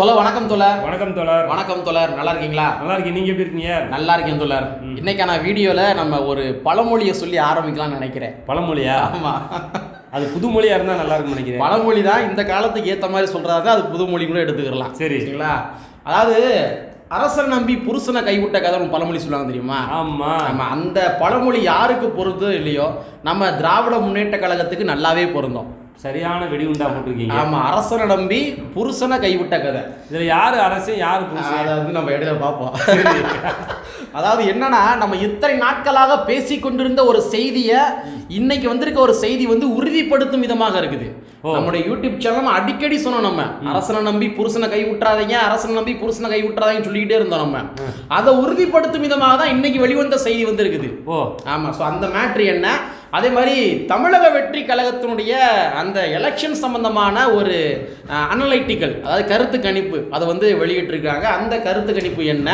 தொலை வணக்கம் தொலர் வணக்கம் தோழர். வணக்கம் தொலர் நல்லா இருக்கீங்களா? நல்லா இருக்கீங்க நீங்க எப்படி இருக்கீங்க? நல்லா இருக்கேன் தொலர் இன்னைக்கான வீடியோல நம்ம ஒரு பழமொழியை சொல்லி ஆரம்பிக்கலாம்னு நினைக்கிறேன். பழமொழியா? ஆமா. அது புது மொழியா இருந்தா நல்லா இருக்கும்னு நினைக்கிறேன். பழமொழி தான் இந்த காலத்துக்கு ஏத்த மாதிரி சொல்றாங்க. அது புது மொழி கூட எடுத்துக்கலாம் சரி. சரிங்களா? அதாவது அரசன் நம்பி புருஷனை கைவிட்ட கதை பழமொழி சொல்லுவாங்க தெரியுமா? ஆமா. நம்ம அந்த பழமொழி யாருக்கு பொருந்தோ இல்லையோ நம்ம திராவிட முன்னேற்ற கழகத்துக்கு நல்லாவே பொருந்தும். சரியான வெடி உண்டா போட்டிருக்கீங்க. ஆமா அரசனை நம்பி புருஷனை கைவிட்ட கதை. இதுல யாரு அரசு யாரு புருஷன்? அதை வந்து நம்ம இடையில பார்ப்போம் அதாவது என்னன்னா நம்ம இத்தனை நாட்களாக பேசி கொண்டிருந்த ஒரு செய்தியை இன்னைக்கு வந்திருக்க ஒரு செய்தி வந்து உறுதிப்படுத்தும் விதமாக இருக்குது. நம்முடைய யூடியூப் சேனல் அடிக்கடி சொன்னோம் நம்ம. அரசனை நம்பி புருஷனை கை விட்டுறாதீங்க அரசனை நம்பி புருஷனை கை விட்டுறாதீங்கன்னு சொல்லிக்கிட்டே இருந்தோம் நம்ம. அதை உறுதிப்படுத்தும் விதமாக தான் இன்னைக்கு வெளிவந்த செய்தி வந்திருக்குது. ஓ. ஆமாம் ஸோ அந்த மேட்ரு என்ன? அதே மாதிரி தமிழக வெற்றி கழகத்தினுடைய அந்த எலெக்ஷன் சம்பந்தமான ஒரு அனலைட்டிக்கல் அதாவது கருத்து கணிப்பு அதை வந்து வெளியிட்டிருக்காங்க. அந்த கருத்து கணிப்பு என்ன?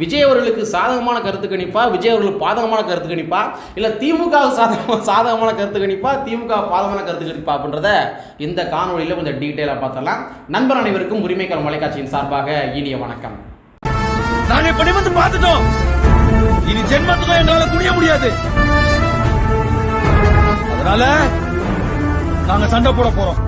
விஜய் அவர்களுக்கு சாதகமான கருத்து கணிப்பா? விஜய் அவர்களுக்கு பாதகமான கருத்து கணிப்பா? இல்லை திமுக சாதகமாக சாதகமான கருத்து கணிப்பா? திமுக பாதகமான கருத்து கணிப்பா அப்படின்றத இந்த காணொலியில் கொஞ்சம் டீட்டெயிலாக பார்த்தலாம் நண்பர் அனைவருக்கும் உரிமைக்கான மலைக்காட்சியின் சார்பாக இனிய வணக்கம். நாங்கள் இப்படி வந்து பார்த்துட்டோம். இனி ஜென்மத்துக்கும் என்னால் குனிய முடியாது. அதனால நாங்க சண்டை போட போறோம்.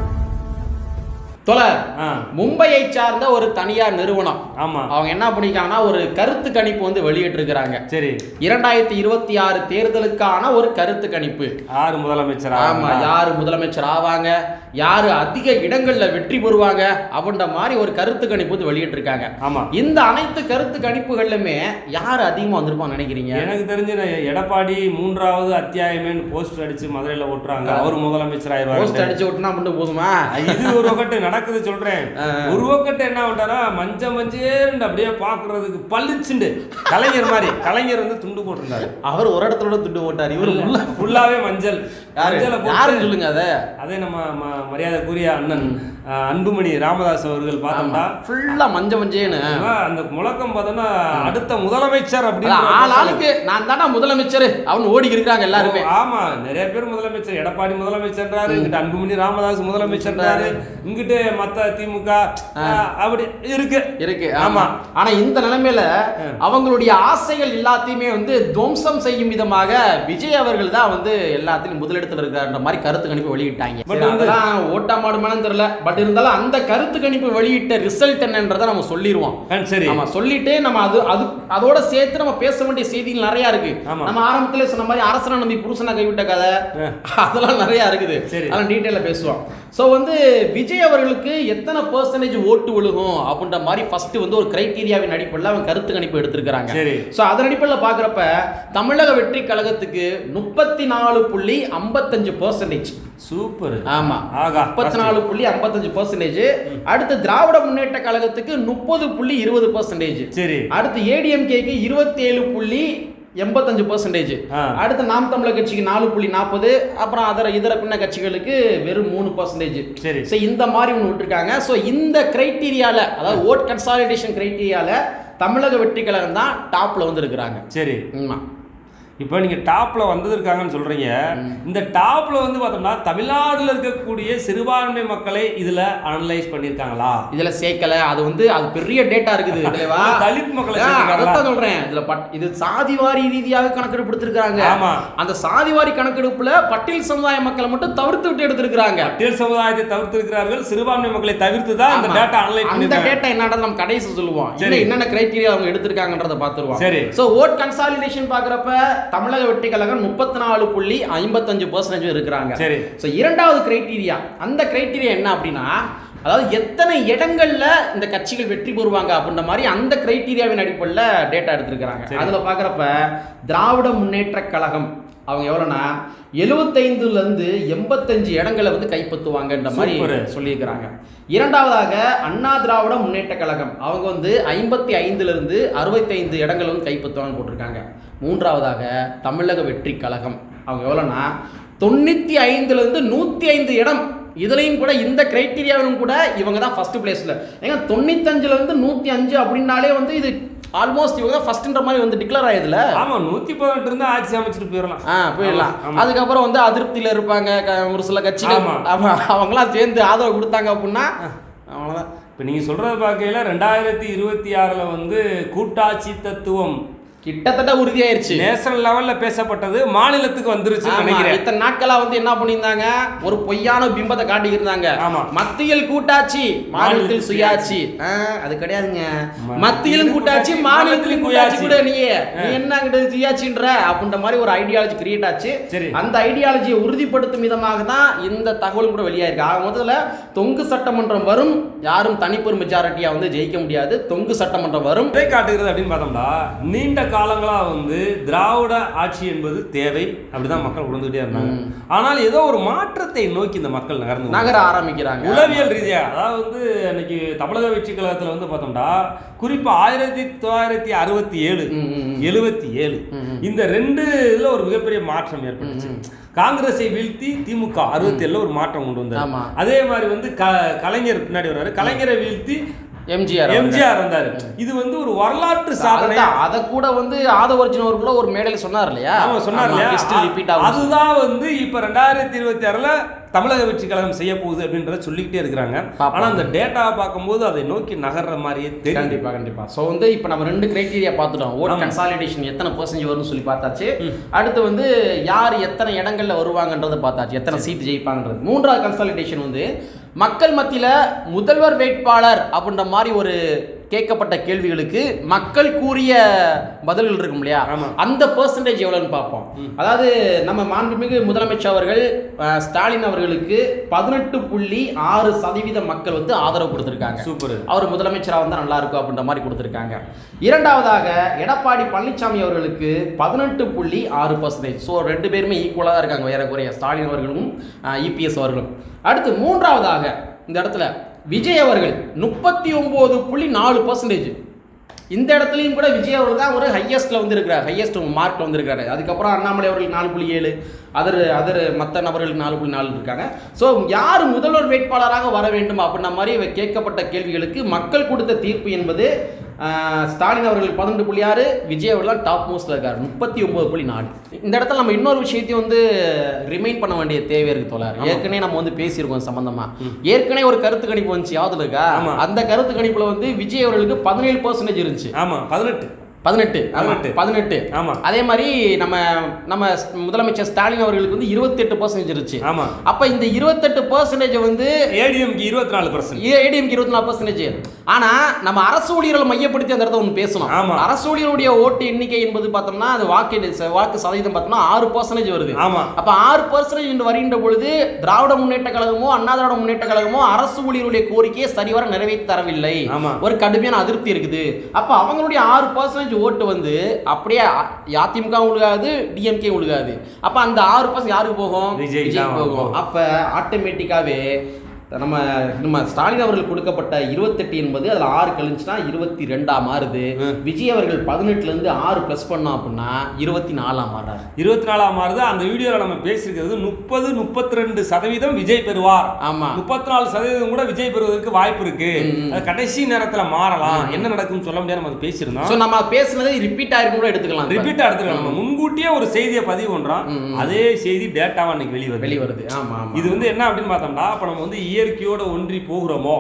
தொலர் ஆ. மும்பையை சார்ந்த ஒரு தனியார் நிறுவனம். ஆமா. அவங்க என்ன பண்ணிருக்காங்கன்னா ஒரு கருத்து கணிப்பு வந்து வெளியிட்டிருக்கிறாங்க. சரி. இரண்டாயிரத்தி இருபத்தி ஆறு தேர்தலுக்கான ஒரு கருத்து கணிப்பு. யாரு முதலமைச்சர் ஆமா யாரு முதலமைச்சர் ஆவாங்க? யாரு அதிக இடங்கள்ல வெற்றி பெறுவாங்க? அப்படின்ற மாதிரி ஒரு கருத்து கணிப்பு வந்து வெளியிட்டிருக்காங்க. ஆமா. இந்த அனைத்து கருத்து கணிப்புகள்லுமே யார் அதிகமா வந்திருப்பான்னு நினைக்கிறீங்க? எனக்கு தெரிஞ்சு எடப்பாடி மூன்றாவது அத்தியாயமேன்னு போஸ்டர் அடிச்சு மதுரையில ஓட்டுறாங்க. அவர் முதலமைச்சர் போஸ்ட் ஆயிடுவாரு அடிச்சு விட்டுனா மட்டும் போதுமா? இது ஒரு நடக்குது சொல்றேன். பக்கத்து என்ன பண்றாரா மஞ்ச மஞ்சேன்னு அப்படியே பாக்குறதுக்கு பளிச்சுண்டு கலைஞர் மாதிரி. கலைஞர் வந்து துண்டு போட்டிருந்தாரு. அவர் ஒரு இடத்துல துண்டு போட்டார். இவர் ஃபுல்லாவே மஞ்சள். யாரு? மஞ்சளை போட்டு யாருன்னு சொல்லுங்க அதை. அதே நம்ம மரியாதைக்குரிய அண்ணன் அன்புமணி ராமதாஸ் அவர்கள் பார்த்தோம்னா ஃபுல்லா மஞ்ச மஞ்சேன்னு. அந்த முழக்கம் பார்த்தோம்னா அடுத்த முதலமைச்சர் அப்படின்னு ஆள் ஆளுக்கு நான் தானே முதலமைச்சர். அவன் ஓடி இருக்காங்க எல்லாருமே. ஆமா நிறைய பேர் முதலமைச்சர். எடப்பாடி முதலமைச்சர்ன்றாரு இங்கிட்ட அன்புமணி ராமதாஸ் முதலமைச்சர்ன்றாரு இங்கிட்டு மத்த திமுக அப்படி இருக்கு. இருக்கு ஆமா. ஆனா இந்த நிலைமையில அவங்களுடைய ஆசைகள் எல்லாத்தையுமே வந்து துவம்சம் செய்யும் விதமாக விஜய் அவர்கள் தான் வந்து எல்லாத்திலும் முதலிடத்துல இருக்காருன்ற மாதிரி கருத்து கணிப்பு வெளியிட்டாங்க. அதெல்லாம் ஓட்டா மாடுமானு தெரியல. பட் இருந்தாலும் அந்த கருத்து கணிப்பு வெளியிட்ட ரிசல்ட் என்னன்றதை நம்ம சொல்லிடுவோம் சரி. ஆமா சொல்லிட்டு நம்ம அது அது அதோட சேர்த்து நம்ம பேச வேண்டிய செய்திகள் நிறைய இருக்கு. நம்ம ஆரம்பத்திலே சொன்ன மாதிரி அரசனை நம்பி புருஷனை கைவிட்ட கதை. அதெல்லாம் நிறைய இருக்குது. சரி. அதெல்லாம் டீட்டெயிலாக பேசுவோம். ஸோ வந்து விஜய் அவர்களுக்கு எத்தனை பர்சன்டேஜ் ஓட்டு விழுகும் அப்படின்ற மாதிரி ஃபர்ஸ்ட் வந்து ஒரு கிரைட்டீரியாவின் அடிப்படையில் அவங்க கருத்து கணிப்பு எடுத்திருக்கிறாங்க. சரி. ஸோ அதன் அடிப்படையில் பார்க்குறப்ப தமிழக வெற்றி கழகத்துக்கு முப்பத்தி நாலு புள்ளி ஐம்பத்தஞ்சு பர்சன்டேஜ் சூப்பர். ஆமா. ஆகா முப்பத்தி நாலு புள்ளி ஐம்பத்தஞ்சு பர்சன்டேஜ் அடுத்து திராவிட முன்னேற்ற கழகத்துக்கு முப்பது புள்ளி இருபது பர்சன்டேஜ் சரி. அடுத்து ஏடிஎம்கேக்கு இருபத்தி ஏழு புள்ளி எண்பத்தஞ்சு பர்சன்டேஜ். அடுத்து நாம் தமிழர் கட்சிக்கு நாலு புள்ளி நாற்பது அப்புறம் அதர இதர பின்ன கட்சிகளுக்கு வெறும் மூணு பர்சன்டேஜ் சரி. ஸோ இந்த மாதிரி ஒன்று விட்டுருக்காங்க. ஸோ இந்த கிரைட்டீரியால அதாவது ஓட் கன்சாலிடேஷன் கிரைட்டீரியால தமிழக வெற்றி கழகம் தான் டாப்ல வந்து இருக்கிறாங்க சரி. ஆமா. இப்போ நீங்க டாப்ல வந்திருக்காங்கன்னு சொல்றீங்க. இந்த டாப்ல வந்து பார்த்தோம்னா தமிழ்நாடுல இருக்கக்கூடிய சிறுபான்மை மக்களை இதுல அனலைஸ் பண்ணிருக்காங்களா இதுல சேர்க்கல. அது வந்து அது பெரிய டேட்டா இருக்குது தலித் மக்களை? அதைத்தான் சொல்றேன். இதுல பட் இது சாதிவாரி ரீதியாக கணக்கெடுப்பு எடுத்திருக்காங்க ஆமா. அந்த சாதிவாரி கணக்கெடுப்புல பட்டியல் சமுதாய மக்களை மட்டும் தவிர்த்து விட்டு எடுத்திருக்காங்க பட்டியல் சமுதாயத்தை தவிர்த்திருக்கிறார்கள் சிறுபான்மை மக்களை தவிர்த்து தான் ஆமா. டேட்டா அனலைஸ் அந்த டேட்டா என்னடா நம்ம கடைசி சொல்லுவோம். என்னென்ன கிரைட்டீரியா அவங்க எடுத்திருக்காங்கன்றத பார்த்துருவோம். சரி. சோ ஓட் கன்சாலிடேஷன் பார்க்குறப்ப தமிழக வெற்றி கழகம் முப்பத்தி நாலு புள்ளி ஐம்பத்தஞ்சு பர்சன்டேஜ் இருக்கிறாங்க. சரி. ஸோ இரண்டாவது கிரைட்டீரியா அந்த கிரைட்டீரியா என்ன அப்படின்னா அதாவது எத்தனை இடங்கள்ல இந்த கட்சிகள் வெற்றி பெறுவாங்க அப்படின்ற மாதிரி அந்த கிரைட்டீரியாவின் அடிப்படையில் டேட்டா எடுத்திருக்கிறாங்க. அதுல பார்க்குறப்ப திராவிட முன்னேற்ற கழகம் அவங்க எவ்வளோனா எழுபத்தைந்துல இருந்து எண்பத்தஞ்சு இடங்களை வந்து கைப்பற்றுவாங்கன்ற மாதிரி. சொல்லியிருக்கிறாங்க. இரண்டாவதாக அண்ணா திராவிட முன்னேற்ற கழகம். அவங்க வந்து ஐம்பத்தி ஐந்துல இருந்து அறுபத்தைந்து இடங்களை வந்து கைப்பற்றுவாங்கன்னு போட்டிருக்காங்க. மூன்றாவதாக தமிழக வெற்றி கழகம். அவங்க எவ்வளோனா தொண்ணூற்றி ஐந்துலேருந்து நூற்றி ஐந்து இடம். இதுலேயும் கூட இந்த கிரைட்டீரியாவிலும் கூட இவங்க தான் ஃபர்ஸ்ட் பிளேஸில் ஏங்க தொண்ணூத்தஞ்சுலேருந்து நூற்றி அஞ்சு அப்படின்னாலே வந்து இது ஆல்மோஸ்ட் இவங்க தான் ஃபர்ஸ்ட்ன்ற மாதிரி வந்து டிக்ளேர் ஆயிடுதுல ஆமா நூத்தி பதினெட்டு இருந்தா ஆட்சி அமைச்சிட்டு போயிடலாம் ஆ போயிடலாம். அதுக்கப்புறம் வந்து அதிருப்தியில் இருப்பாங்க ஒரு சில கட்சிகள். ஆமா. ஆமா அவங்களாம் சேர்ந்து ஆதரவு கொடுத்தாங்க அப்படின்னா அவ்வளோதான் இப்போ நீங்கள் சொல்கிறத பார்க்கையில ரெண்டாயிரத்தி இருபத்தி ஆறில் வந்து கூட்டாட்சி தத்துவம் கிட்டத்தட்ட உறுதியாயிருச்சு. நேஷனல் லெவலில் பேசப்பட்டது மாநிலத்துக்கு வந்துருச்சுன்னு ஆமா, நினைக்கிறேன். இத்தனை நாட்களா வந்து என்ன பண்ணியிருந்தாங்க? ஒரு பொய்யான பிம்பத்தை காட்டியிருந்தாங்க. மத்தியில் கூட்டாட்சி மாநிலத்தில் சுயாட்சி. அது கிடையாதுங்க. மத்தியிலும் கூட்டாட்சி மாநிலத்திலும் கூட்டாட்சி. கூட நீ என்ன அங்கிட்ட சுயாட்சின்ற அப்படின்ற மாதிரி ஒரு ஐடியாலஜி கிரியேட் ஆச்சு. அந்த ஐடியாலஜியை உறுதிப்படுத்தும் விதமாக தான் இந்த தகவல் கூட வெளியாயிருக்கு. ஆக முதல்ல தொங்கு சட்டமன்றம் வரும். யாரும் தனிப்பெரும் மெஜாரிட்டியா வந்து ஜெயிக்க முடியாது. தொங்கு சட்டமன்றம் வரும். காட்டுகிறது அப்படின்னு பார்த்தோம்னா நீண்ட காலங்களா வந்து திராவிட ஆட்சி என்பது தேவை அப்படிதான் மக்கள் உணர்ந்துகிட்டே இருந்தாங்க. ஆனால் ஏதோ ஒரு மாற்றத்தை நோக்கி இந்த மக்கள் நகர்ந்து நகர ஆரம்பிக்கிறாங்க. உளவியல் ரீதியா அதாவது வந்து அன்னைக்கு தமிழக வெற்றி கழகத்துல வந்து பார்த்தோம்னா குறிப்பா ஆயிரத்தி தொள்ளாயிரத்தி அறுபத்தி ஏழு. எழுபத்தி ஏழு இந்த ரெண்டு இதுல ஒரு மிகப்பெரிய மாற்றம் ஏற்பட்டுச்சு. காங்கிரஸை வீழ்த்தி திமுக அறுபத்தி ஏழுல ஒரு மாற்றம் கொண்டு வந்தார். அதே மாதிரி வந்து க- கலைஞர் பின்னாடி வர்றாரு. கலைஞரை வீழ்த்தி எம்ஜிஆர் எம்ஜிஆர் வந்தாரு இது வந்து ஒரு வரலாற்று சாதனை. அத கூட வந்து ஆதவர்ஜுன் கூட ஒரு மேடையில சொன்னார் இல்லையா? ஆமா சொன்னார் இல்லையா? அதுதான் வந்து இப்ப ரெண்டாயிரத்தி இருபத்தி ஆறுல தமிழக வெற்றி கழகம் செய்ய போகுது அப்படின்றத சொல்லிக்கிட்டே இருக்கிறாங்க. பாப்போம். ஆனா அந்த டேட்டாவை பார்க்கும்போது அதை நோக்கி நகர்ற மாதிரியே தெரியும் கண்டிப்பா கண்டிப்பா. சோ வந்து இப்போ நம்ம ரெண்டு கிரைட்டீரியா பார்த்துட்டோம். ஓட். கன்சாலிடேஷன் எத்தனை பர்சன்டேஜ் வரும்னு சொல்லி பார்த்தாச்சு. அடுத்து வந்து யார் எத்தனை இடங்கள்ல வருவாங்கன்றதை பார்த்தாச்சு. எத்தனை சீட் ஜெயிப்பாங்கன்றது. மூன்றாவது கன்சாலிடேஷன் வந்து மக்கள் மத்தியில முதல்வர் வேட்பாளர் அப்படின்ற மாதிரி ஒரு கேட்கப்பட்ட கேள்விகளுக்கு மக்கள் கூறிய பதில்கள் இருக்கும் இல்லையா. அந்த பெர்சன்டேஜ் எவ்வளோன்னு பார்ப்போம். அதாவது நம்ம மாண்புமிகு முதலமைச்சர் அவர்கள் ஸ்டாலின் அவர்களுக்கு பதினெட்டு புள்ளி ஆறு சதவீத மக்கள் வந்து ஆதரவு கொடுத்துருக்காங்க. சூப்பர். அவர் முதலமைச்சராக வந்தால் நல்லா இருக்கும் அப்படின்ற மாதிரி கொடுத்துருக்காங்க. இரண்டாவதாக எடப்பாடி பழனிசாமி அவர்களுக்கு பதினெட்டு புள்ளி ஆறு பர்சன்டேஜ் ஸோ ரெண்டு பேருமே ஈக்குவலாக தான் இருக்காங்க ஏறக்குறைய ஸ்டாலின் அவர்களும் இபிஎஸ் அவர்களும். அடுத்து மூன்றாவதாக இந்த இடத்துல விஜய் அவர்கள் முப்பத்தி ஒம்பது புள்ளி நாலு பர்சன்டேஜ் இந்த இடத்துலையும் கூட விஜய் அவர்கள் தான் ஒரு ஹையஸ்ட்டில் வந்துருக்கிறார். ஹையஸ்ட் மார்க்கில் வந்திருக்காரு அதுக்கப்புறம் அண்ணாமலை அவர்கள் நாலு புள்ளி ஏழு அதர் அதர் மற்ற நபர்களுக்கு நாலு புள்ளி நாலு இருக்காங்க. ஸோ யார் முதல்வர் வேட்பாளராக வர வேண்டும் அப்படின்ற மாதிரி கேட்கப்பட்ட கேள்விகளுக்கு மக்கள் கொடுத்த தீர்ப்பு என்பது ஸ்டாலின் அவர்கள் பதினெட்டு புள்ளி ஆறு விஜய் அவர்கள் டாப் மோஸ்ட்ல இருக்காரு. முப்பத்தி ஒன்பது புள்ளி நாலு. இந்த இடத்துல நம்ம இன்னொரு விஷயத்தையும் வந்து ரிமைண்ட் பண்ண வேண்டிய தேவை இருக்கு தோழர். ஏற்கனவே நம்ம வந்து பேசியிருக்கோம் சம்பந்தமா. ஏற்கனவே ஒரு கருத்து கணிப்பு வந்துச்சு. யாவது இருக்கா. அந்த கருத்து கணிப்புல வந்து விஜய் அவர்களுக்கு பதினேழு பர்சன்டேஜ் இருந்துச்சு. ஆமா பதினெட்டு. பதினெட்டு. பதினெட்டு. பதினெட்டு. ஆமா. அதே மாதிரி நம்ம நம்ம முதலமைச்சர் ஸ்டாலின் அவர்களுக்கு வந்து இருபத்தெட்டு பர்சன்டேஜ் இருந்துச்சு. ஆமா. அப்ப இந்த இருபத்தெட்டு பர்சன்டேஜ் வந்து ஏடிஎம்க்கு இருபத்தி நாலு பர்சன்ட் ஏடிஎம்க்கு இருபத்தி நாலு பர்சன்டேஜ் ஆனா நம்ம அரசு ஊழியர்களை மையப்படுத்தி அந்த இடத்த ஒன்று பேசணும். ஆமா. அரசு ஊழியருடைய ஓட்டு எண்ணிக்கை என்பது பார்த்தோம்னா அது வாக்கு வாக்கு சதவீதம் பார்த்தோம்னா ஆறு பர்சன்டேஜ் வருது. ஆமா. அப்ப ஆறு பர்சன்டேஜ் என்று வருகின்ற பொழுது திராவிட முன்னேற்ற கழகமோ அண்ணா திராவிட முன்னேற்ற கழகமோ அரசு ஊழியர்களுடைய கோரிக்கையை சரிவர நிறைவேற்றி தரவில்லை. ஒரு கடுமையான அதிருப்தி இருக்குது. அப்ப அவங்களுடைய ஆறு பர்சன்டேஜ் ஓட்டு வந்து அப்படியே அதிமுக உழுகாது டிஎம்கே உழுகாது. அப்ப அந்த ஆறு பர்சன்ட் யாருக்கு போகும்? விஜய் போகும். போகும். அப்ப ஆட்டோமேட்டிக்காவே நம்ம நம்ம ஸ்டாலின் அவர்கள் கொடுக்கப்பட்ட இருபத்தெட்டு என்பது அதுல ஆறு கழிஞ்சுனா இருபத்தி ரெண்டா மாறுது விஜய் அவர்கள் பதினெட்டுல இருந்து ஆறு பிளஸ் பண்ணோம் அப்படின்னா இருபத்தி நாலா மாறாரு. இருபத்தி நாலாம் மாறுது? அந்த வீடியோவில் நம்ம பேசியிருக்கிறது முப்பது முப்பத்தி ரெண்டு சதவீதம் விஜய் பெறுவார். ஆமா. முப்பத்தி நாலு சதவீதம் கூட விஜய் பெறுவதற்கு வாய்ப்பு இருக்கு. அது கடைசி நேரத்துல மாறலாம். என்ன நடக்கும்னு சொல்ல முடியாது நம்ம பேசியிருந்தோம். ஸோ நம்ம பேசுனது ரிப்பீட் ஆயிருக்கும் கூட எடுத்துக்கலாம் இப்ப. ரிப்பீட் எடுத்துக்கலாம். நம்ம முன்கூட்டியே ஒரு செய்தியை பதிவு பண்றோம். அதே செய்தி டேட்டாவா இன்னைக்கு வெளியே வருது வெளி வருது ஆமா ஆமா. இது வந்து என்ன அப்படின்னு பார்த்தோம்னா அப்ப நம்ம வந்து இயற்கையோட ஒன்றி போகிறோமோ?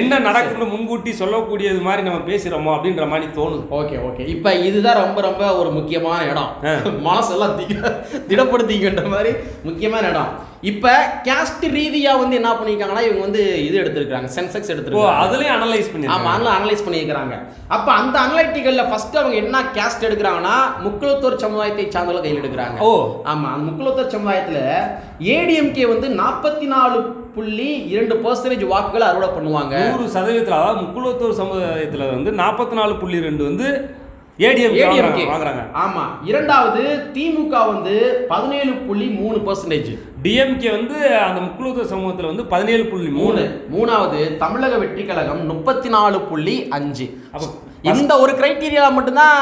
என்ன நடக்கும்னு முன்கூட்டி சொல்லக்கூடியது மாதிரி நம்ம பேசுறோமோ அப்படின்ற மாதிரி தோணுது. Okay okay. இப்போ இதுதான் ரொம்ப ரொம்ப ஒரு முக்கியமான இடம். மனசெல்லாம் திடப்படுத்திக்கின்ற மாதிரி முக்கியமான இடம். இப்போ கேஸ்ட் ரீதியா வந்து என்ன பண்ணியிருக்காங்கன்னா இவங்க வந்து இது எடுத்திருக்காங்க சென்செக்ஸ் எடுத்திருக்காங்க அதுலயும் அனலைஸ் ஆமா பண்ணிருக்காங்க அதில் அனலைஸ் பண்ணியிருக்கிறாங்க அப்போ அந்த அனலைட்டிக்கல்ல ஃபர்ஸ்ட் அவங்க என்ன கேஸ்ட் எடுக்கிறாங்கன்னா முக்குலத்தோர் சமுதாயத்தை சார்ந்தவங்க கையில் எடுக்கிறாங்க. ஓ. ஆமா அந்த முக்குலத்தோர் சமுதாயத்துல ஏடிஎம்கே வந்து நாற்பத்தி நாலு புள்ளி இரண்டு பர்சன்டேஜ் வாக்குகளை அறுவடை பண்ணுவாங்க. நூறு சதவீதத்துல அதாவது முக்குலத்தூர் சமுதாயத்துல வந்து நாற்பத்தி நாலு புள்ளி ரெண்டு வந்து ஏடிஎம்கே வாங்குறாங்க ஆமா. இரண்டாவது திமுக வந்து பதினேழு புள்ளி மூணு பர்சன்டேஜ் டிஎம்கே வந்து அந்த முக்குலத்தூர் சமூகத்துல வந்து பதினேழு புள்ளி மூணு. மூணு. மூணாவது தமிழக வெற்றி கழகம் முப்பத்தி நாலு புள்ளி அஞ்சு. இந்த ஒரு கிரைட்டீரியா மட்டும்தான்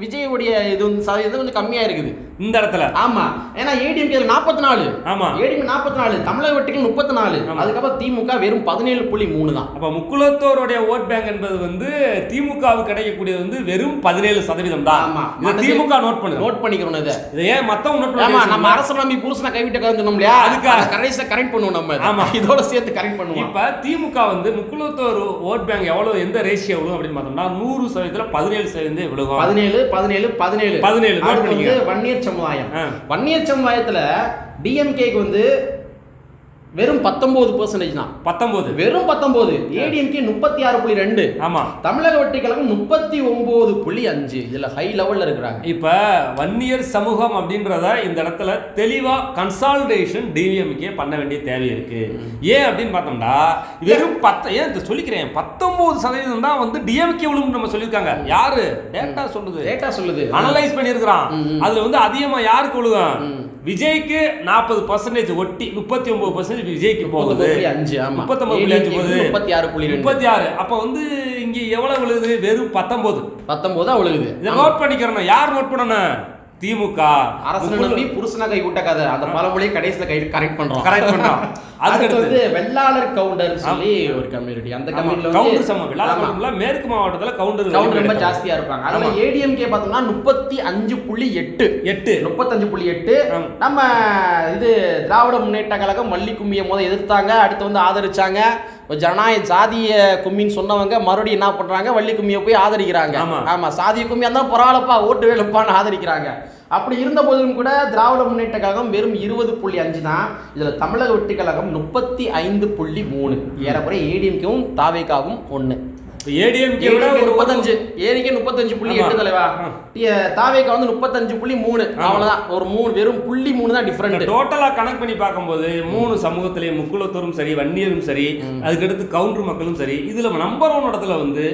விஜயுடைய இது சதவீதம் கொஞ்சம் கம்மியா இருக்குது இந்த இடத்துல. ஆமா. ஏன்னா ஏடிஎம்கே நாற்பத்தி நாலு ஆமா. ஏடிஎம் நாற்பத்தி நாலு தமிழக வெட்டிகள் முப்பத்தி நாலு. அதுக்கப்புறம் திமுக வெறும் பதினேழு புள்ளி மூணு தான். அப்ப முக்குலத்தோருடைய ஓட் பேங்க் என்பது வந்து திமுகவுக்கு கிடைக்கக்கூடியது வந்து வெறும் பதினேழு சதவீதம் தான். ஆமா. திமுக நோட் பண்ணுங்க நோட் பண்ணிக்கிறோம் இதை. இதை ஏன் மத்தவங்க நோட் ஆமா நம்ம பண்ணி அரசு நம்பி புருஷனை கைவிட்ட கதை சொன்னோம் இல்லையா? அதுக்கு- அதுக்கு கடைசியா கரெக்ட் பண்ணுவோம் நம்ம ஆமா. இதோட சேர்த்து கரெக்ட் பண்ணுவோம். இப்ப திமுக வந்து முக்குலத்தோர் ஓட் பேங்க் எவ்வளவு எந்த ரேஷியோ எவ்வளவு அப்படின்னு பார்த்தோம்னா நூறு சதவீதத்துல பதினேழு சதவீதம் விழுகும். பதினேழு பதினேழு பதினேழு. 17, note அடுத்து பண்ணிக்க. வன்னியர் சமுதாயம். வன்னியர் சமுதாயத்துல டிஎம்கேக்கு வந்து வெறும் பத்தொன்பது பெர்சன்டேஜ் தான். பத்தொன்பது வெறும் பத்தொன்பது ஏடிஎம்கே முப்பத்தி ஆறு புள்ளி ரெண்டு. ஆமா. தமிழக வெற்றி கழகம் முப்பத்தி ஒன்பது புள்ளி அஞ்சு. இதுல ஹை லெவல்ல இருக்கிறாங்க. இப்ப வன்னியர் சமூகம் அப்படின்றத இந்த இடத்துல தெளிவா கன்சால்டேஷன் டிவிஎம்கே பண்ண வேண்டிய தேவை இருக்கு. ஏன் அப்படின்னு பார்த்தோம்னா வெறும் பத்த ஏன் சொல்லிக்கிறேன்? பத்தொன்பது சதவீதம் தான் வந்து டிஎம்கே விழும் நம்ம சொல்லியிருக்காங்க. யாரு? டேட்டா சொல்லுது. டேட்டா சொல்லுது. அனலைஸ் பண்ணியிருக்கிறான். அதுல வந்து அதிகமா யாருக்கு விழுகும். விஜய்க்கு நாற்பது பர்சன்டேஜ் ஒட்டி முப்பத்தி ஒன்பது பர்சன்டேஜ் விஜய்க்கு போகுது. அஞ்சு முப்பத்தொன்பது புள்ளி அஞ்சு போகுது. முப்பத்தி ஆறு புள்ளி முப்பத்தி ஆறு அப்ப வந்து இங்க எவ்வளவு விழுது வெறும் பத்தொன்பது. தான் விழுகுது. இதை நோட் பண்ணிக்கிறேன் யார் நோட் பண்ணணும்? திமுக. அரசு நம்பி புருஷனா கை விட்ட கதை. அந்த பழமொழியை கடைசியில கை கரெக்ட் பண்றோம். கரெக்ட் அடுத்து அதுக்கு வந்து வெள்ளாளர் கவுண்டர் சொல்லி ஒரு கம்யூனிட்டி அந்த கம்யூனிட்டில கவுண்டர் ஆமா. விளாடுறதுல மேற்கு மாவட்டத்துல கவுண்டர் கவுண்டர் ரொம்ப ஜாஸ்தியா இருப்பாங்க. அதுல. ஏடிஎம்கே பார்த்தோம்னா முப்பத்தி அஞ்சு புள்ளி எட்டு. எட்டு. முப்பத்தஞ்சு புள்ளி எட்டு. நம்ம இது திராவிட முன்னேற்ற கழகம் வள்ளி கும்மியை முத எதிர்த்தாங்க அடுத்து வந்து ஆதரிச்சாங்க. இப்ப ஜனநாயக சாதிய கும்மின்னு சொன்னவங்க மறுபடியும் என்ன பண்றாங்க? வள்ளி கும்மியை போய் ஆதரிக்கிறாங்க. ஆமா. ஆமா சாதிய கும்மியா இருந்தா பரவாயில்லப்பா ஓட்டு வேலுப்பான்னு ஆதரிக்கிறாங்க. அப்படி இருந்த போதிலும் கூட திராவிட முன்னேற்ற கழகம் வெறும் இருபது புள்ளி அஞ்சு தான். இதுல தமிழக வெற்றி கழகம் முப்பத்தி ஐந்து புள்ளி மூணு. ஏறக்குறைய ஏடிஎம்கேவும் தாவேகாவும் ஒண்ணு. ஏடிஎம்கே முப்பத்தஞ்சு ஏடிஎம்கே முப்பத்தஞ்சு புள்ளி. எட்டு தலைவா? ஆ. டி- தாவேகா வந்து முப்பத்தஞ்சு புள்ளி மூணு. ஆமா. அவ்வளவுதான். ஒரு மூணு வெறும் புள்ளி மூணு தான் டிஃபரெண்ட் டோட்டலா கணக்கு பண்ணி பார்க்கும்போது மூணு சமூகத்திலேயே முக்குலத்தோரும் சரி வன்னியரும் சரி அதுக்கடுத்து கவுண்டர் மக்களும் சரி இதுல நம்பர் ஒன் இடத்துல வந்து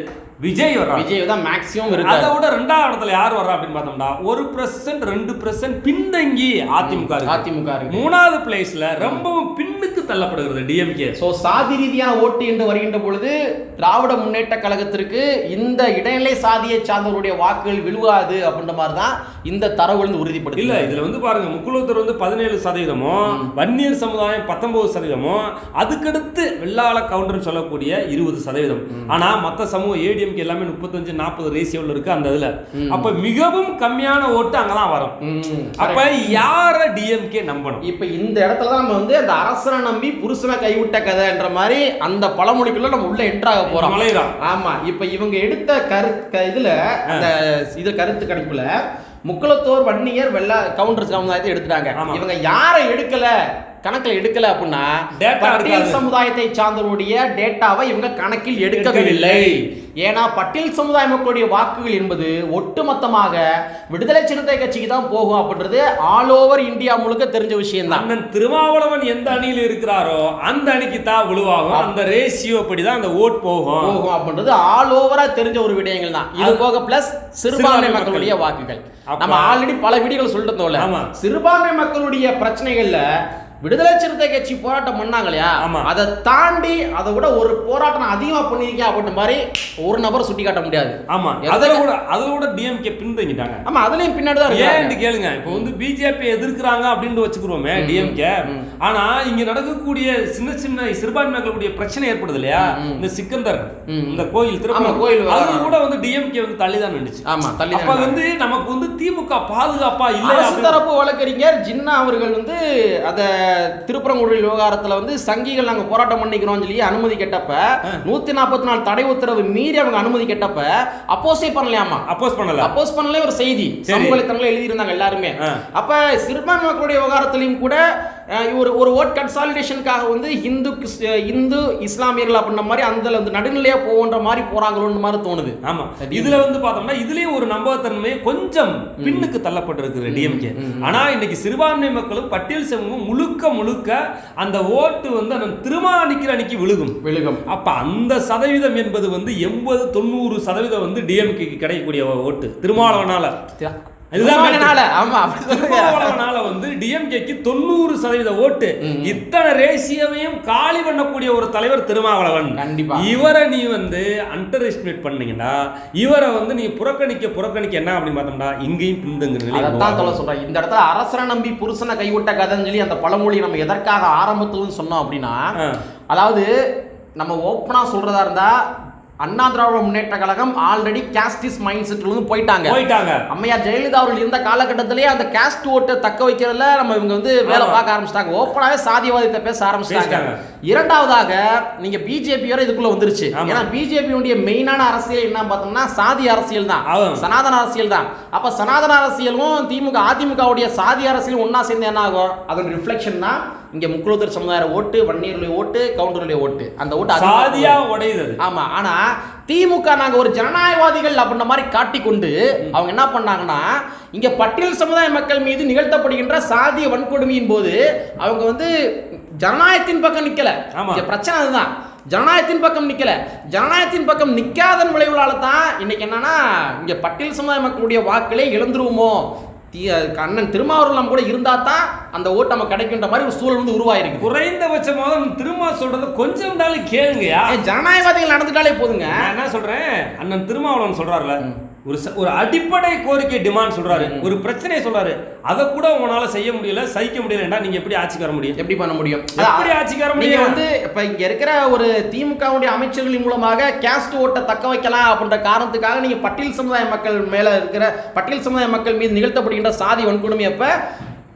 விஜய் வர்றாங்க விஜய் தான் மேக்ஸிமம் அதை இருக்காரு விட ரெண்டாவது இடத்துல யார் வர்றா அப்படின்னு பார்த்தோம்னா ஒரு பிரசன்ட் ரெண்டு பிரசன்ட் பின்தங்கி அதிமுக இருக்கு. அதிமுக இருக்கு. மூணாவது பிளேஸ்ல ரொம்பவும் பின்னுக்கு தள்ளப்படுகிறது டிஎம்கே சோ சாதி ரீதியான ஓட்டு என்று வருகின்ற பொழுது திராவிட முன்னேற்ற கழகத்திற்கு இந்த இடைநிலை சாதியை சார்ந்தவருடைய வாக்குகள் விழுவாது அப்படின்ற மாதிரி தான் இந்த தரவு வந்து உறுதிப்படுது இல்ல இதுல வந்து பாருங்க முக்குலத்தூர் வந்து பதினேழு சதவீதமும் வன்னியர் சமுதாயம் பத்தொன்பது சதவீதமும் அதுக்கடுத்து வெள்ளாள கவுண்டர்னு சொல்லக்கூடிய இருபது சதவீதம். ஆனா மத்த சமூகம் ஏடிஎம்கே எல்லாமே முப்பத்தஞ்சு நாற்பது ரேசியோல இருக்கு அந்த இதுல. அப்ப மிகவும் கம்மியான ஓட்டு அங்கதான் வரும். ம், அப்ப யார டிஎம்கே நம்பணும்? இப்ப இந்த இடத்துல தான் நம்ம வந்து அந்த அரசனை நம்பி புருஷனை கைவிட்ட கதைன்ற மாதிரி அந்த பழமொழிக்குள்ள நம்ம உள்ள என்ட்ராக போறோம். மலைதான் ஆமா இப்ப இவங்க எடுத்த கரு இதுல அந்த இது கருத்து கணிப்புல முக்குளத்தோர் வன்னியர் வெள்ள கவுண்டர் சமுதாயத்தை எடுத்துட்டாங்க. இவங்க யாரை எடுக்கல? கணக்கில் எடுக்கல அப்படின்னா பட்டியல். சமுதாயத்தை சார்ந்தவருடைய டேட்டாவை இவங்க கணக்கில் எடுக்கவில்லை. ஏன்னா பட்டியல் சமுதாய மக்களுடைய வாக்குகள் என்பது ஒட்டுமொத்தமாக விடுதலை சிறுத்தை கட்சிக்கு தான் போகும் அப்படின்றது ஆல் ஓவர் இந்தியா முழுக்க தெரிஞ்ச விஷயம் தான் அண்ணன் திருமாவளவன் எந்த அணியில் இருக்கிறாரோ அந்த அணிக்கு தான் விழுவாகும். அந்த ரேஷியோ படி தான் அந்த ஓட் போகும். போகும் அப்படின்றது ஆல் ஓவரா தெரிஞ்ச ஒரு விடயங்கள் தான். இது போக பிளஸ் சிறுபான்மை மக்களுடைய வாக்குகள். நம்ம ஆல்ரெடி பல வீடியோகள் சொல்லிட்டு. சிறுபான்மை மக்களுடைய பிரச்சனைகள்ல விடுதலை சிறுத்தை கட்சி போராட்டம் பண்ணாங்க இல்லையா. அதை தாண்டி அதை விட ஒரு போராட்டம் நான் அதிகமா பண்ணியிருக்கேன் அப்படின்ற மாதிரி ஒரு நபர் சுட்டி காட்ட முடியாது. ஆமா? அதுல கூட அதுல கூட டிஎம்கே பின்தங்கிட்டாங்க. ஆமா அதுலயும் பின்னாடி தான் இருக்காங்க. கேளுங்க இப்போ வந்து பிஜேபி எதிர்க்கிறாங்க அப்படின்னு வச்சுக்கிறோமே டிஎம்கே ஆனா இங்க நடக்கக்கூடிய சின்ன சின்ன சிறுபான்மை மக்களுடைய பிரச்சனை ஏற்படுது இல்லையா? இந்த சிக்கந்தர். இந்த கோயில் திருப்பதி கோயில் அது. கூட வந்து டிஎம்கே வந்து தள்ளி தான் நின்றுச்சு ஆமா தள்ளி அப்ப வந்து நமக்கு வந்து திமுக பாதுகாப்பா இல்லையா? அரசு தரப்பு வழக்கறிஞர் ஜின்னா அவர்கள் வந்து அத திருப்பரங்குடியில் விவகாரத்துல வந்து சங்கிகள் நாங்க போராட்டம் பண்ணிக்கிறோம் சொல்லி அனுமதி கேட்டப்ப நூத்தி நாற்பத்தி நாலு தடை உத்தரவு மீறி அவங்க அனுமதி கேட்டப்ப அப்போஸே பண்ணலையாமா? அப்போஸ் பண்ணல. அப்போஸ் பண்ணல ஒரு செய்தி. சமூக எழுதியிருந்தாங்க எல்லாருமே. அப்ப சிறுபான்மை மக்களுடைய விவகாரத்திலையும் கூட ஒரு ஒரு ஓட் கன்சாலிடேஷனுக்காக வந்து இந்து இந்து இஸ்லாமியர்கள் அப்படின்ற மாதிரி அந்த வந்து நடுநிலையா போன்ற மாதிரி போறாங்களோன்ற மாதிரி தோணுது. ஆமா. இதுல வந்து பார்த்தோம்னா இதுலயும் ஒரு நம்பகத்தன்மை கொஞ்சம் பின்னுக்கு தள்ளப்பட்டிருக்கு டிஎம்கே ஆனா இன்னைக்கு சிறுபான்மை மக்களும் பட்டியல் சமூகம் முழுக்க முழுக்க அந்த ஓட்டு வந்து அந்த திருமாணிக்கிற அணிக்கு விழுகும். விழுகம். அப்ப அந்த சதவீதம் என்பது வந்து எண்பது தொண்ணூறு சதவீதம் வந்து டிஎம்கேக்கு கிடைக்கக்கூடிய ஓட்டு. திருமாவளவனால. வந்து டிஎம்கேக்கு தொண்ணூறு சதவீத ஓட்டு. இத்தனை ரேசியோவையும் காலி பண்ணக்கூடிய ஒரு தலைவர் திருமாவளவன். கண்டிப்பா. இவரை நீ வந்து அண்டர் எஸ்டிமேட் பண்ணீங்கன்னா இவரை வந்து நீ புறக்கணிக்க புறக்கணிக்க என்ன அப்படின்னு பார்த்தோம்னா இங்கேயும். சொல்ல சொல்றேன் இந்த இடத்துல அரசரை நம்பி புருஷனை கைவிட்ட கதைன்னு சொல்லி அந்த பழமொழி நம்ம எதற்காக ஆரம்பத்துல சொன்னோம் அப்படின்னா. அதாவது நம்ம ஓப்பனா சொல்றதா இருந்தா Anna Dravida Munnetra Kazhagam already castes mind செட்ல இருந்து போயிட்டாங்க போயிட்டாங்க அம்மையார் ஜெயலலிதா அவர்கள் இருந்த காலகட்டத்திலேயே அந்த கேஸ்ட் ஓட்டை தக்க வைக்கிறதுல நம்ம இவங்க வந்து வேலை. பார்க்க ஆரம்பிச்சிட்டாங்க ஓப்பனாவே சாதியவாதத்தை பேச ஆரம்பிச்சிட்டாங்க. இரண்டாவதாக நீங்க பிஜேபி வரை இதுக்குள்ள வந்துருச்சு. ஏன்னா பிஜேபியுடைய மெயினான அரசியல் என்ன பார்த்தோம்னா சாதி அரசியல் தான். சனாதன அரசியல் தான். அப்ப சனாதன அரசியலும் திமுக அதிமுகவுடைய சாதி அரசியலும் ஒண்ணா சேர்ந்து என்ன ஆகும்? அதோட ரிஃப்ளெக்ஷன் தான் இங்க முக்குலத்தர் சமுதாய ஓட்டு வன்னியருடைய ஓட்டு கவுண்டருடைய ஓட்டு. அந்த ஓட்டு சாதியா உடையுது. ஆமா. ஆனா திமுக நாங்க ஒரு ஜனநாயகவாதிகள் அப்படின்ற மாதிரி காட்டிக்கொண்டு அவங்க என்ன பண்ணாங்கன்னா இங்க பட்டியல் சமுதாய மக்கள் மீது நிகழ்த்தப்படுகின்ற சாதிய வன்கொடுமையின் போது அவங்க வந்து ஜனநாயகத்தின் பக்கம். இங்க பிரச்சனை அதுதான். ஜனநாயகத்தின் பக்கம் நிக்கல. ஜனநாயகத்தின் பக்கம் நிக்காதன் விளைவுகளால தான் இன்னைக்கு என்னன்னா இங்க பட்டியல் சமுதாய மக்களுடைய வாக்களே இழந்துருவோமோ தி- அண்ணன் திருமாவூர் நம்ம கூட இருந்தா தான் அந்த ஓட்டு நம்ம கிடைக்கின்ற மாதிரி ஒரு சூழல் வந்து உருவாயிருக்கு. குறைந்தபட்சமாவது திரும்ப சொல்றது கொஞ்சம் நாள் கேளுங்கயா ஜனநாயகவாதிகள் நடந்துட்டாலே போதுங்க. நான் என்ன சொல்றேன்? அண்ணன் திருமாவளவன் சொல்றாருல. ஒரு ஒரு அடிப்படை கோரிக்கை டிமாண்ட் சொல்றாரு. ஒரு பிரச்சனையை சொல்றாரு. அதை கூட உங்களால செய்ய முடியல சகிக்க முடியலன்னா நீங்க எப்படி ஆட்சிக்கு வர முடியும்? எப்படி பண்ண முடியும்? எப்படி ஆட்சிக்கு வர முடியும்? வந்து இப்ப இங்க இருக்கிற ஒரு திமுகவுடைய அமைச்சர்களின் மூலமாக கேஸ்ட் ஓட்டை தக்க வைக்கலாம் அப்படின்ற காரணத்துக்காக நீங்க பட்டியல் சமுதாய மக்கள் மேல இருக்கிற பட்டியல் சமுதாய மக்கள் மீது நிகழ்த்தப்படுகின்ற சாதி வன்கொடுமை அப்ப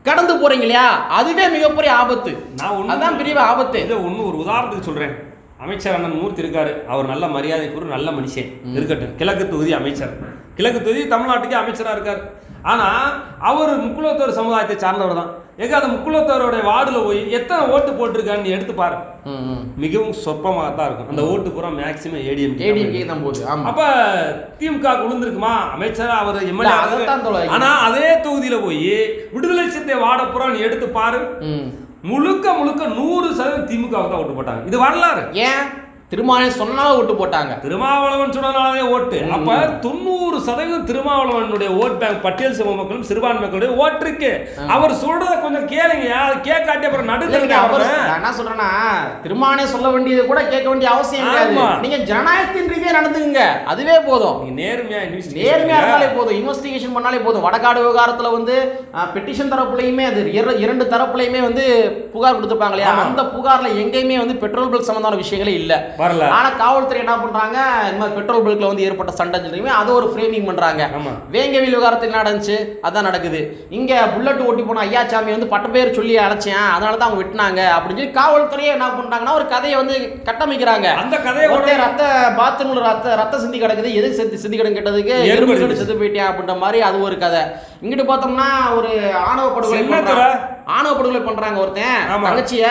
கடந்து போறீங்க இல்லையா? அதுவே மிகப்பெரிய ஆபத்து. நான் அதான் பெரிய ஆபத்து. இதை ஒண்ணு ஒரு உதாரணத்துக்கு சொல்றேன். அமைச்சர் அண்ணன் மூர்த்தி இருக்காரு. அவர் நல்ல மரியாதை கூறு நல்ல மனுஷன். இருக்கட்டும். கிழக்கு தொகுதி அமைச்சர். கிழக்கு தொகுதி தமிழ்நாட்டுக்கே அமைச்சரா இருக்காரு. ஆனா அவர் முக்குலத்தோர் சமுதாயத்தை சார்ந்தவர் தான். எங்க அந்த முக்குலத்தோருடைய வார்டுல போய் எத்தனை ஓட்டு போட்டிருக்கான்னு எடுத்து பாரு. மிகவும் சொற்பமாக தான் இருக்கும். அந்த ஓட்டு பூரா மேக்சிமம் ஏடிஎம் ஏடிஎம்கே தான் போகுது. அப்ப திமுக விழுந்திருக்குமா அமைச்சர் அவர் எம்எல்ஏ. ஆனா அதே தொகுதியில போய் விடுதலை சிறுத்தை வாடப்புறம் நீ எடுத்து பாரு. முழுக்க முழுக்க நூறு சதவீதம் திமுக தான் ஓட்டு போட்டாங்க. இது வரலாறு. ஏன்? திருமாவளவன் சொன்னாலும் ஓட்டு போட்டாங்க. திருமாவளவன் சொன்னனாலே ஓட்டு. அப்ப தொண்ணூறு சதவீதம் திருமாவளவனுடைய ஓட் பேங்க் பட்டியல் சமூக மக்களும் சிறுபான்மை மக்களுடைய ஓட்டு இருக்கு. அவர் சொல்றத கொஞ்சம் கேளுங்க. அது கேட்காட்டி அப்புறம் நடுங்க அவர் என்ன சொல்றேன்னா திருமானே சொல்ல வேண்டியது கூட கேட்க வேண்டிய அவசியம் கிடையாது. நீங்க ஜனநாயகத்தின் ரீதியா நடந்துங்க அதுவே போதும். நீங்க நேர்மையா நேர்மையா இருந்தாலே போதும். இன்வெஸ்டிகேஷன் பண்ணாலே போதும். வடகாடு விவகாரத்துல வந்து பெட்டிஷன் தரப்புலையுமே அது இர- இரண்டு தரப்புலையுமே வந்து புகார் கொடுத்துருப்பாங்க இல்லையா. அந்த புகார்ல எங்கேயுமே வந்து பெட்ரோல் பல்க் சம்பந்தமான விஷயங்களே இல்ல. வரல. ஆனா காவல்துறை என்ன பண்றாங்க? இந்த மாதிரி பெட்ரோல் பல்க்ல வந்து ஏற்பட்ட சண்டை சொல்லியுமே அதை ஒரு ஃப்ரேமிங் பண்றாங்க. வேங்கவில் விவகாரத்தில் நடந்துச்சு? அதான் நடக்குது. இங்க புல்லட் ஓட்டி போன ஐயாச்சாமி வந்து பட்ட பேர் சொல்லி அழைச்சேன் அதனால தான் அவங்க வெட்டினாங்க அப்படின்னு சொல்லி காவல்துறையே என்ன பண்றாங்கன்னா ஒரு கதையை வந்து கட்டமைக்கிறாங்க. அந்த கதையை ரத்த பாத்ரூம்ல ரத்த ரத்த சிந்தி கிடக்குது. எதுக்கு செத்து சிந்தி கிடக்கு கேட்டதுக்கு எறும்பு செத்து போயிட்டேன் அப்படின்ற மாதிரி அது ஒரு கதை. இங்கிட்டு பார்த்தோம்னா ஒரு ஆணவ படுகொலை. ஆணவ படுகொலை பண்றாங்க ஒருத்தன். தங்கச்சிய.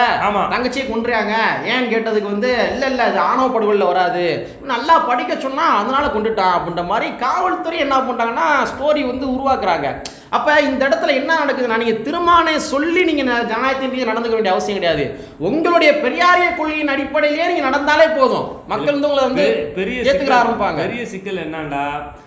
தங்கச்சியை கொன்றாங்க ஏன்னு கேட்டதுக்கு வந்து இல்ல இல்ல அது ஆணவ படுகொலில் வராது. நல்லா படிக்க சொன்னால் அதனால கொண்டுட்டான் அப்படின்ற மாதிரி காவல்துறை என்ன பண்ணுறாங்கன்னா ஸ்டோரி வந்து உருவாக்குறாங்க. அப்ப இந்த இடத்துல என்ன நடக்குதுன்னா நீங்க திருமானை சொல்லி நீங்க ந- ஜனநாயகத்தின் மீது நடந்துக்க வேண்டிய அவசியம் கிடையாது. உங்களுடைய பெரியாரிய கொள்கையின் அடிப்படையிலேயே நீங்க நடந்தாலே போதும். மக்கள் வந்து உங்களை வந்து பெரிய சிக்கல் ஆரம்பிப்பாங்க. பெரிய சிக்கல் என்னண்டா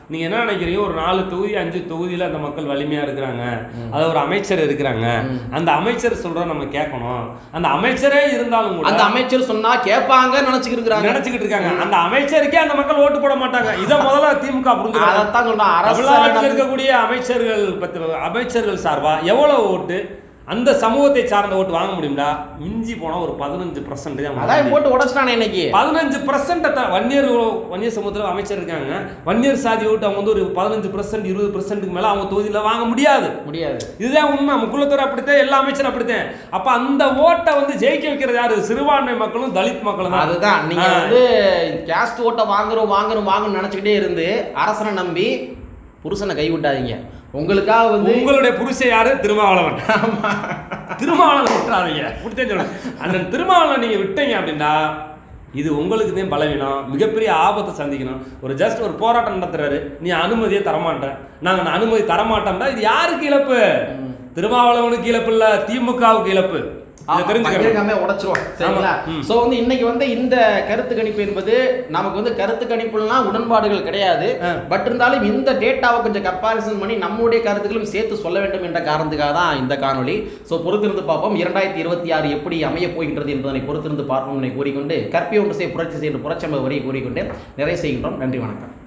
நீங்க என்ன நினைக்கிறீங்க? ஒரு நாலு தொகுதி அஞ்சு தொகுதியில அந்த மக்கள் வலிமையா இருக்கிறாங்க. அது ஒரு அமைச்சர் இருக்கிறாங்க. அந்த அமைச்சர் சொல்ற நம்ம கேட்கணும். அந்த அமைச்சரே இருந்தாலும் கூட அந்த அமைச்சர் சொன்னா கேட்பாங்க நினைச்சுக்கிட்டு இருக்கிறாங்க. நினைச்சுக்கிட்டு இருக்காங்க. அந்த அமைச்சருக்கே அந்த மக்கள் ஓட்டு போட மாட்டாங்க. இத முதல்ல திமுக புரிஞ்சுக்கணும். அதைத்தான் சொல்றேன். அரசு இருக்கக்கூடிய அமைச்சர்கள் பத்தி அமைச்சர்கள் சார்பா எவ்வளவு ஓட்டு? அந்த சமூகத்தை சார்ந்த ஓட்டு வாங்க முடியும்டா? மிஞ்சி போனா ஒரு பதினஞ்சு பர்சன்ட் தான் அதான். போட்டு உடச்சிட்டானே இன்னைக்கு. பதினஞ்சு பர்சன்ட் வன்னியர் வன்னியர் சமூகத்தில் அமைச்சர் இருக்காங்க. வன்னியர் சாதி ஓட்டு அவங்க வந்து ஒரு பதினஞ்சு பர்சன்ட் இருபது பர்சன்ட்டுக்கு மேல அவங்க தொகுதியில வாங்க முடியாது. முடியாது. இதுதான் உண்மை. முக்குலத்தூர் அப்படித்தான் எல்லா அமைச்சரும் அப்படித்தான். அப்ப அந்த ஓட்டை வந்து ஜெயிக்க வைக்கிறது யாரு? சிறுபான்மை மக்களும் தலித் மக்களும் தான். அதுதான். நீங்க ஆ. வந்து கேஸ்ட் ஓட்டை வாங்குறோம் வாங்குறோம் வாங்கணும்னு நினைச்சுக்கிட்டே இருந்து அரசனை நம்பி புருஷனை கைவிட்டாதீங்க. உங்களுக்காக வந்து உங்களுடைய புருஷன் யாரு? திருமாவளவன். திருமாவளவன் விட்டுறாதீங்க. சொல்லணும் அண்ணன் திருமாவளவன் நீங்க விட்டீங்க அப்படின்னா இது உங்களுக்கு தான் பலவீனம். மிகப்பெரிய ஆபத்தை சந்திக்கணும். ஒரு ஜஸ்ட் ஒரு போராட்டம் நடத்துறாரு. நீ அனுமதியை தரமாட்டேன் நாங்க அந்த அனுமதி தரமாட்டோம்னா இது யாருக்கு இழப்பு? திருமாவளவனுக்கு இழப்பு இல்ல திமுகவுக்கு இழப்பு. இன்னைக்கு வந்து இந்த கருத்து கணிப்பு என்பது நமக்கு வந்து கருத்து கணிப்புலாம் உடன்பாடுகள் கிடையாது. பட் இருந்தாலும் இந்த டேட்டாவை கொஞ்சம் கம்பாரிசன் பண்ணி நம்முடைய கருத்துக்களும் சேர்த்து சொல்ல வேண்டும் என்ற காரணத்துக்காக தான் இந்த காணொளி. ஸோ பொறுத்திருந்து பார்ப்போம். இரண்டாயிரத்தி இருபத்தி ஆறு எப்படி அமைய போகின்றது என்பதனை பொறுத்திருந்து பார்ப்போம் கூறிக்கொண்டு கற்பி ஒன்று செய்ய புரட்சி செய்ய புரட்சி வரியை கூறிக்கொண்டு நிறைய செய்கின்றோம். நன்றி வணக்கம்.